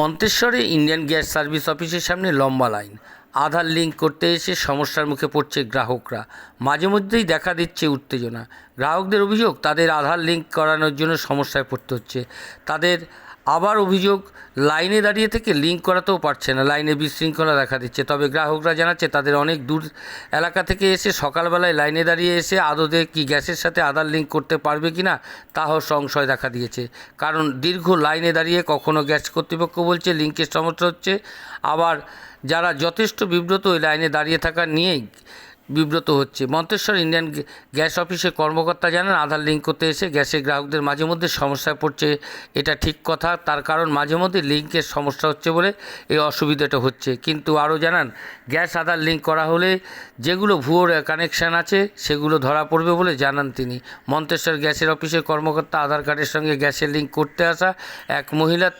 মন্তেশ্বরে Indian gas service অফিসের সামনে লম্বা লাইন। আধার লিঙ্ক করতে এসে সমস্যার মুখে পড়ছে গ্রাহকরা। মাঝে মধ্যেই দেখা দিচ্ছে উত্তেজনা। গ্রাহকদের অভিযোগ, তাদের আধার লিঙ্ক করানোর জন্য সমস্যায় পড়তে হচ্ছে। তাদের আবার অভিযোগ, লাইনে দাঁড়িয়ে থেকে লিঙ্ক করাতেও পারছে না। লাইনে বিশৃঙ্খলা দেখা দিচ্ছে। তবে গ্রাহকরা জানাচ্ছে, তাদের অনেক দূর এলাকা থেকে এসে সকালবেলায় লাইনে দাঁড়িয়ে এসে আদতে কি গ্যাসের সাথে আধার লিঙ্ক করতে পারবে কি না, তাও সংশয় দেখা দিয়েছে। কারণ দীর্ঘ লাইনে দাঁড়িয়ে কখনো গ্যাস কর্তৃপক্ষ বলছে, লিঙ্কের সমস্যা হচ্ছে। আবার যারা যথেষ্ট বিব্রত ওই লাইনে দাঁড়িয়ে থাকা নিয়েই বিব্রত হচ্ছে। মন্তেশ্বর ইন্ডিয়ান গ্যাস অফিসের কর্মকর্তা জানান, আধার লিঙ্ক করতে এসে গ্যাসের গ্রাহকদের মাঝে মধ্যে সমস্যায় পড়ছে, এটা ঠিক কথা, তার কারণ মাঝে মধ্যে লিঙ্কের সমস্যা হচ্ছে বলে এই অসুবিধাটা হচ্ছে। কিন্তু আরও জানান, গ্যাস আধার লিঙ্ক করা হলে যেগুলো ভুয়োর কানেকশান আছে, সেগুলো ধরা পড়বে বলে জানান তিনি। মন্তেশ্বর গ্যাসের অফিসের কর্মকর্তা আধার কার্ডের সঙ্গে গ্যাসের লিঙ্ক করতে আসা এক মহিলার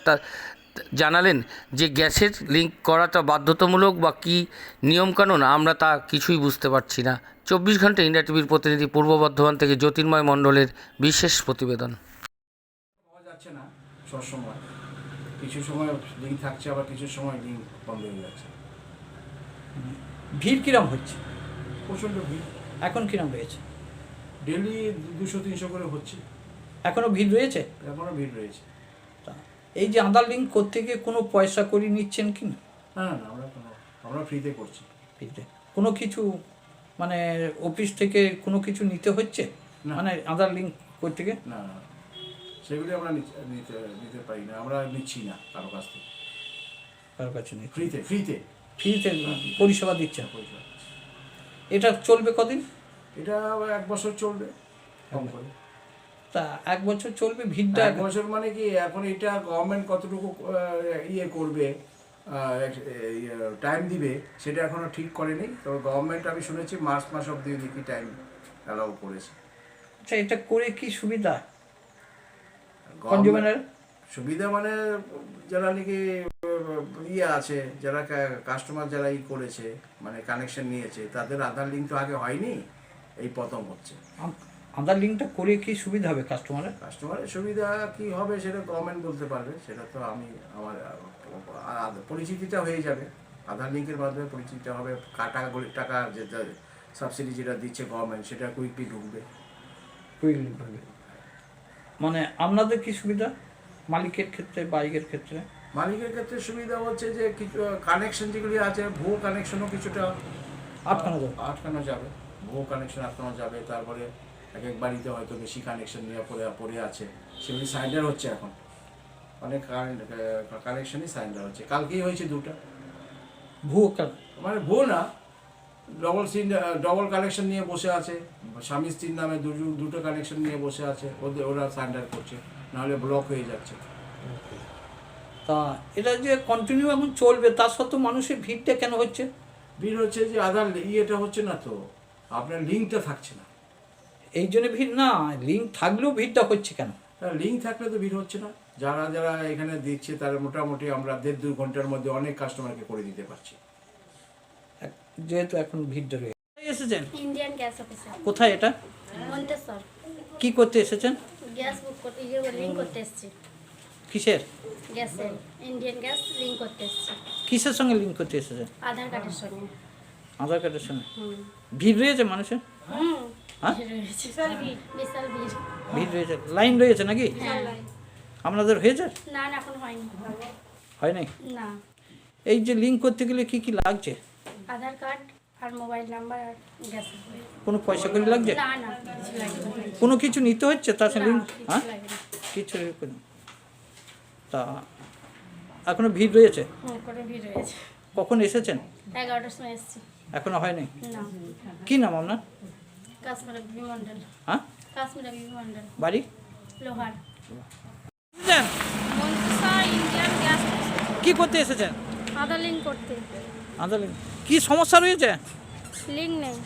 জানালেন যে গ্যাসের লিঙ্ক করাটা বাধ্যতামূলক বা কী নিয়মকানুন আমরা তা কিছুই বুঝতে পারছি না। চব্বিশ ঘণ্টা ইন্ডিয়া টিভির প্রতিনিধি পূর্ব বর্ধমান থেকে জ্যোতির্ময় মণ্ডলের বিশেষ প্রতিবেদন। পাওয়া যাচ্ছে না সবসময়। কিছু সময় লিঙ্ক থাকছে আবার কিছু সময় লিঙ্ক বন্ধ হয়ে যাচ্ছে। ভিড় কিরম হচ্ছে? প্রচণ্ড ভিড়। এখন কিরম রয়েছে? ডেলি দুশো তিনশো করে হচ্ছে। এখনও ভিড় রয়েছে? এখনও ভিড় রয়েছে। এই যে আধার লিঙ্ক করতে গিয়ে কোনো পয়সা করি নিচ্ছেন কি না? না আমরা আমরা ফ্রিতে করছি। ফ্রিতে কোনো কিছু মানে অফিস থেকে কোনো কিছু নিতে হচ্ছে। মানে আধার লিঙ্ক করতে গিয়ে? না না সেগুলি আমরা নিতে নিতে পারি না আমরা নিচ্ছি না কারও কাছ থেকে। কারোর কাছে নেই ফ্রিতে ফ্রিতে ফ্রিতে পরিষেবা দিচ্ছি। এটা চলবে কদিন? এটা এক বছর চলবে কম করে। তা এক বছর চলবে ভিড়টা এক বছর মানে কি এখন এটা গভর্নমেন্ট কতটুকু ইয়ে করবে টাইম দিবে সেটা এখনও ঠিক করেনি। তবে গভর্নমেন্ট আমি শুনেছি মার্চ মাস অব্দি নাকি টাইম অ্যালাউ করেছে। আচ্ছা এটা করে কি সুবিধা? কনজিউমারের সুবিধা মানে যারা নাকি ইয়ে আছে যারা কাস্টমার যারা ই করেছে মানে কানেকশন নিয়েছে তাদের আধার লিঙ্ক তো আগে হয়নি এই প্রথম হচ্ছে। আধার লিঙ্কটা করে কি সুবিধা হবে কাস্টমারের কাস্টমারের সুবিধা কি হবে সেটা গভর্নমেন্ট বলতে পারবে সেটা তো আমি আমার পরিচিতিটা হয়ে যাবে। আধার লিঙ্কের মাধ্যমে পরিচিতিটা হবে কা- টাকাগুলি টাকা যেটা সাবসিডি যেটা দিচ্ছে গভর্নমেন্ট সেটা কুইকলি ঢুকবে। কুইকলি পাবে মানে আপনাদের কি সুবিধা মালিকের ক্ষেত্রে বাইকের ক্ষেত্রে? মালিকের ক্ষেত্রে সুবিধা হচ্ছে যে কিছু কানেকশন যেগুলি আছে ভুয়ো কানেকশনও কিছুটা আটকানো যাবে। আটকানো যাবে ভুয়ো কানেকশন আটকানো যাবে তারপরে এক এক বাড়িতে হয়তো বেশি কানেকশন নিয়ে পড়ে পড়ে আছে। সেগুলি সাইন্ডার হচ্ছে এখন। অনেক কানেকশনই সাইন্ডার হচ্ছে। কালকেই হয়েছে দুটো। ভুয়ো মানে ভুয়ো না। ডবল সিন ডবল কানেকশন নিয়ে বসে আছে। স্বামী স্ত্রীর নামে দুটো দুটো কানেকশন নিয়ে বসে আছে। ওদের ওরা সাইন্ডার করছে। নাহলে ব্লক হয়ে যাচ্ছে। তা এটা যে কন্টিনিউ এখন চলবে তার সত্ত্বেও মানুষের ভিড়টা কেন হচ্ছে? ভিড় হচ্ছে যে আধার ইয়েটা হচ্ছে না তো। আপনার লিঙ্কটা থাকছে না। এই জন্য ভিড় না লিঙ্ক থাকলেও ভিড়টা হচ্ছে কেন? লিঙ্ক থাকলে তো ভিড় হচ্ছে না। যারা যারা এখানে দিচ্ছে তারা মোটামুটি আমরা দেড় দু ঘণ্টার মধ্যে অনেক কাস্টমারকে করে দিতে পারছি। যেহেতু এখন ভিড়টা রয়েছে এসেছেন? ইন্ডিয়ান গ্যাস অফিসার কোথায় এটা? মন্তেশ্বর। কি করতে এসেছেন? গ্যাস বুক করতে ইয়ে লিঙ্ক করতে এসেছি। কিসের? গ্যাসের। ইন্ডিয়ান গ্যাস লিঙ্ক করতে এসেছি। কিসের সঙ্গে লিঙ্ক করতে এসেছেন? আধার কার্ডের সঙ্গে। আধার কার্ডের সঙ্গে? ভিড় রয়েছে মানুষের? হুম। হ্যাঁ? ভিড় রয়েছে। ভিড় রয়েছে। লাইন রয়েছে নাকি? হ্যাঁ আপনাদের হয়েছে? না না এখন হয়নি। হয় নাই? না। এই যে লিঙ্ক করতে গেলে কি কি লাগছে? আধার কার্ড আর মোবাইল নাম্বার আর কোনো পয়সা করে লাগছে? না না কিছু কোনো কিছু নিতে হচ্ছে? তার সঙ্গে হ্যাঁ? কিছু তা এখনও ভিড় রয়েছে? কখন এসেছেন? এগারোটার সময় এসেছি। এখনও হয়নি কি নাম আপনার? হ্যাঁ? বাড়ি? লোহার। কি করতে এসেছেন? আধার লিঙ্ক করতে। আধার লিঙ্ক কি সমস্যা রয়েছে? লিঙ্ক নেই।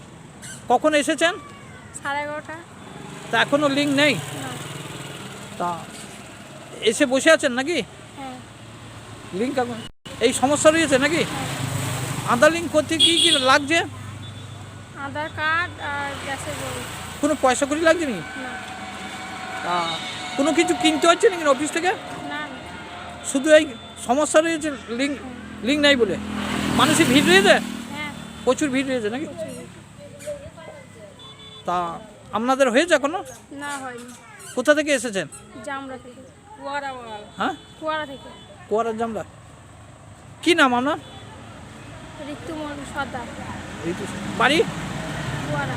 কখন এসেছেন? সাড়ে এগারোটা। তা এখনও লিঙ্ক নেই? তা এসে বসে আছেন নাকি? হ্যাঁ। লিঙ্ক এখন এই সমস্যা রয়েছে নাকি? আধার লিঙ্ক করতে কি কি লাগছে? আধার কার্ড আর কোনো পয়সা করি লাগছে নাকি? কোনো কিছু কিনতে হচ্ছে নাকি অফিস থেকে? না। শুধু এই সমস্যা রয়েছে লিঙ্ক লিঙ্ক নাই বলে। মানুষের ভিড় রয়েছে? হ্যাঁ। প্রচুর ভিড় রয়েছে নাকি? তা আপনাদের হয়েছে এখনও? না হয়নি। কোথা থেকে এসেছেন? জামরা থেকে। কুয়ারা হ্যাঁ? কুয়ারা থেকে। কুয়ারার জামলা কি নাম আপনার? ঋতুমন সর্দার। ঋতু বাড়ি? কুয়ারা।